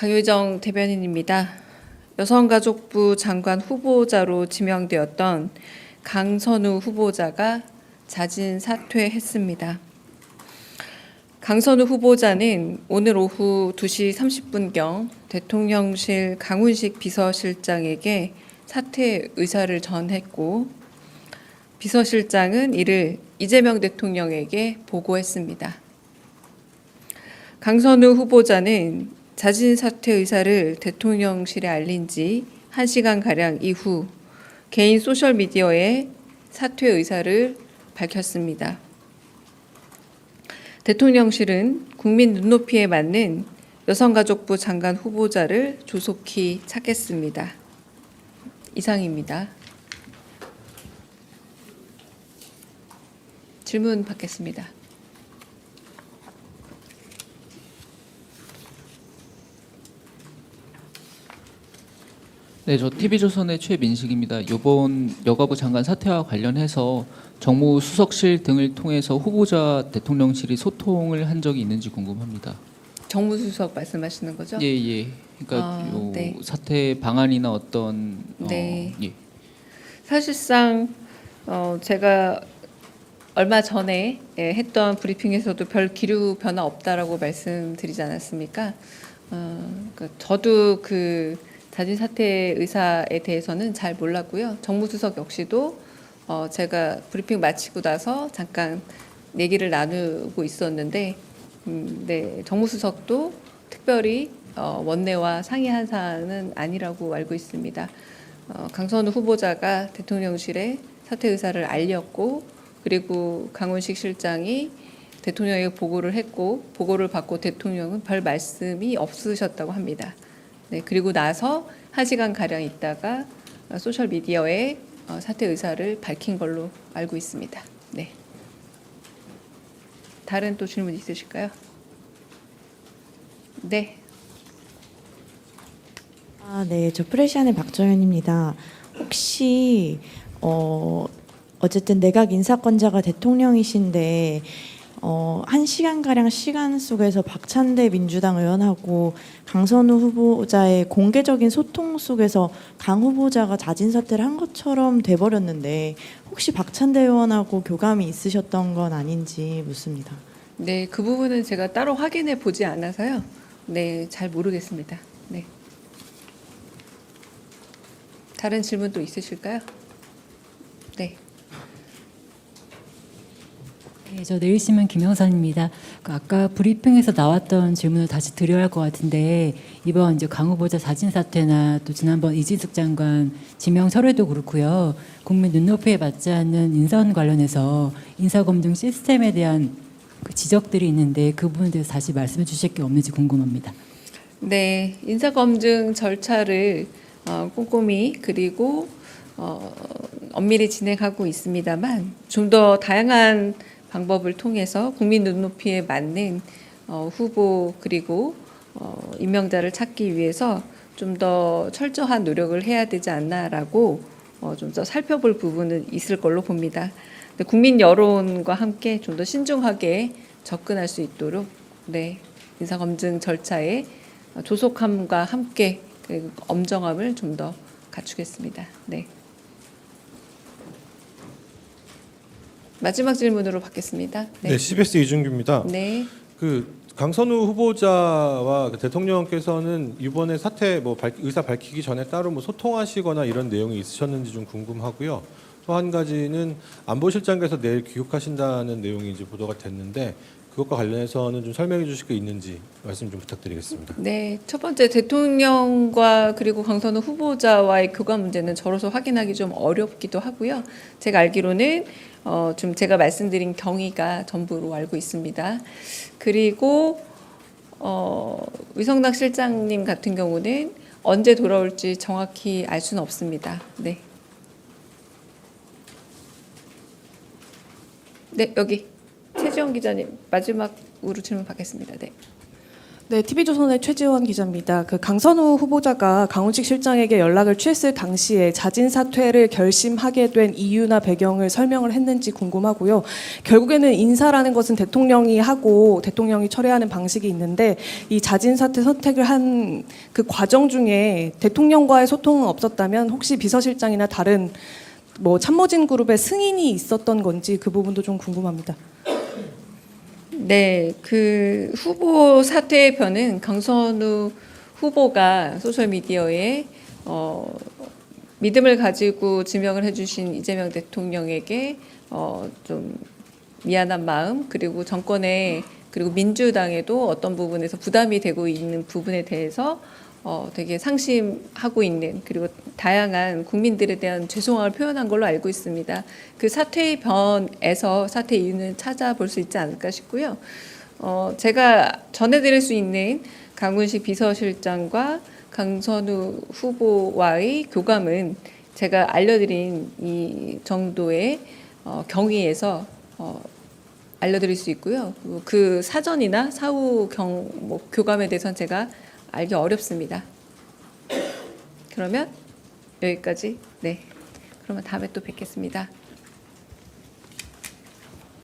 강효정 대변인입니다. 여성가족부 장관 후보자로 지명되었던 강선우 후보자가 자진 사퇴했습니다. 강선우 후보자는 오늘 오후 2시 30분경 대통령실 강훈식 비서실장에게 사퇴 의사를 전했고 비서실장은 이를 이재명 대통령에게 보고했습니다. 강선우 후보자는 자진 사퇴 의사를 대통령실에 알린 지 1시간 가량 이후 개인 소셜 미디어에 사퇴 의사를 밝혔습니다. 대통령실은 국민 눈높이에 맞는 여성가족부 장관 후보자를 조속히 찾겠습니다. 이상입니다. 질문 받겠습니다. 네, 저 TV조선의 최민식입니다. 이번 여가부 장관 사퇴와 관련해서 정무 수석실 등을 통해서 후보자 대통령실이 소통을 한 적이 있는지 궁금합니다. 정무수석 말씀하시는 거죠? 예, 예. 그러니까 아, 요 네. 사퇴 방안이나 어떤 어, 네. 예. 사실상 어, 제가 얼마 전에 예, 했던 브리핑에서도 별 기류 변화 없다라고 말씀드리지 않았습니까? 어, 그 저도 그 자진 사퇴 의사에 대해서는 잘 몰랐고요. 정무수석 역시도 어, 제가 브리핑 마치고 나서 잠깐 얘기를 나누고 있었는데, 음, 네, 정무수석도 특별히 어, 원내와 상의한 사안은 아니라고 알고 있습니다. 어, 강선우 후보자가 대통령실에 사퇴 의사를 알렸고 그리고 강훈식 실장이 대통령에게 보고를 했고 보고를 받고 대통령은 별 말씀이 없으셨다고 합니다. 네, 그리고 나서 한 시간 가량 있다가 어, 소셜 미디어에 어, 사퇴 의사를 밝힌 걸로 알고 있습니다. 네. 다른 또 질문 있으실까요? 네. 아, 네. 저 프레시안의 박정현입니다. 혹시 어 어쨌든 내각 인사권자가 대통령이신데 어, 한 시간 가량 시간 속에서 박찬대 민주당 의원하고 강선우 후보자의 공개적인 소통 속에서 강 후보자가 자진 사퇴를 한 것처럼 돼 버렸는데 혹시 박찬대 의원하고 교감이 있으셨던 건 아닌지 묻습니다. 네, 그 부분은 제가 따로 확인해 보지 않아서요. 네, 잘 모르겠습니다. 네. 다른 질문 또 있으실까요? 네. 네, 저 내일신문 김영선입니다. 그 아까 브리핑에서 나왔던 질문을 다시 드려야 할 것 같은데 이번 이제 강 후보자 사진 사퇴나 또 지난번 이진숙 장관 지명 철회도 그렇고요. 국민 눈높이에 맞지 않는 인선 관련해서 인사검증 시스템에 대한 그 지적들이 있는데 그 부분에 대해서 다시 말씀해 주실 게 없는지 궁금합니다. 네, 인사검증 절차를 어, 꼼꼼히 그리고 어, 엄밀히 진행하고 있습니다만 좀 더 다양한 방법을 통해서 국민 눈높이에 맞는 어, 후보 그리고 어, 임명자를 찾기 위해서 좀 더 철저한 노력을 해야 되지 않나라고 어, 좀 더 살펴볼 부분은 있을 걸로 봅니다. 국민 여론과 함께 좀 더 신중하게 접근할 수 있도록 네 인사 검증 절차에 조속함과 함께 그 엄정함을 좀 더 갖추겠습니다. 네. 마지막 질문으로 받겠습니다. 네, CBS 이준규입니다. 네. 그 강선우 후보자와 그 대통령께서는 이번에 사퇴 뭐 밝- 의사 밝히기 전에 따로 뭐 소통하시거나 이런 내용이 있으셨는지 좀 궁금하고요. 또 한 가지는 안보실장께서 내일 귀국하신다는 내용이 이제 보도가 됐는데 그것과 관련해서는 좀 설명해 주실 게 있는지 말씀 좀 부탁드리겠습니다. 네, 첫 번째 대통령과 그리고 강선우 후보자와의 교감 문제는 저로서 확인하기 좀 어렵기도 하고요. 제가 알기로는 어, 좀 제가 말씀드린 경위가 전부로 알고 있습니다. 그리고 어, 위성락 실장님 같은 경우는 언제 돌아올지 정확히 알 수는 없습니다. 네. 네, 여기 최지영 기자님 마지막으로 질문 받겠습니다. 네. 네, TV조선의 최지원 기자입니다. 그 강선우 후보자가 강훈식 실장에게 연락을 취했을 당시에 자진 사퇴를 결심하게 된 이유나 배경을 설명을 했는지 궁금하고요. 결국에는 인사라는 것은 대통령이 하고 대통령이 처리하는 방식이 있는데 이 자진 사퇴 선택을 한 그 과정 중에 대통령과의 소통은 없었다면 혹시 비서실장이나 다른 뭐 참모진 그룹의 승인이 있었던 건지 그 부분도 좀 궁금합니다. 네, 그 후보 사퇴의 변은 강선우 후보가 소셜 미디어에 어, 믿음을 가지고 지명을 해주신 이재명 대통령에게 어, 좀 미안한 마음 그리고 정권에 그리고 민주당에도 어떤 부분에서 부담이 되고 있는 부분에 대해서 어, 되게 상심하고 있는 그리고 다양한 국민들에 대한 죄송함을 표현한 걸로 알고 있습니다. 그 사퇴의 변에서 사퇴 이유는 찾아볼 수 있지 않을까 싶고요. 어, 제가 전해드릴 수 있는 강훈식 비서실장과 강선우 후보와의 교감은 제가 알려드린 이 정도의 어, 경위에서 어, 알려드릴 수 있고요. 그 사전이나 사후 경, 뭐, 교감에 대해서는 제가 알기 어렵습니다. 그러면 여기까지. 네. 그러면 다음에 또 뵙겠습니다.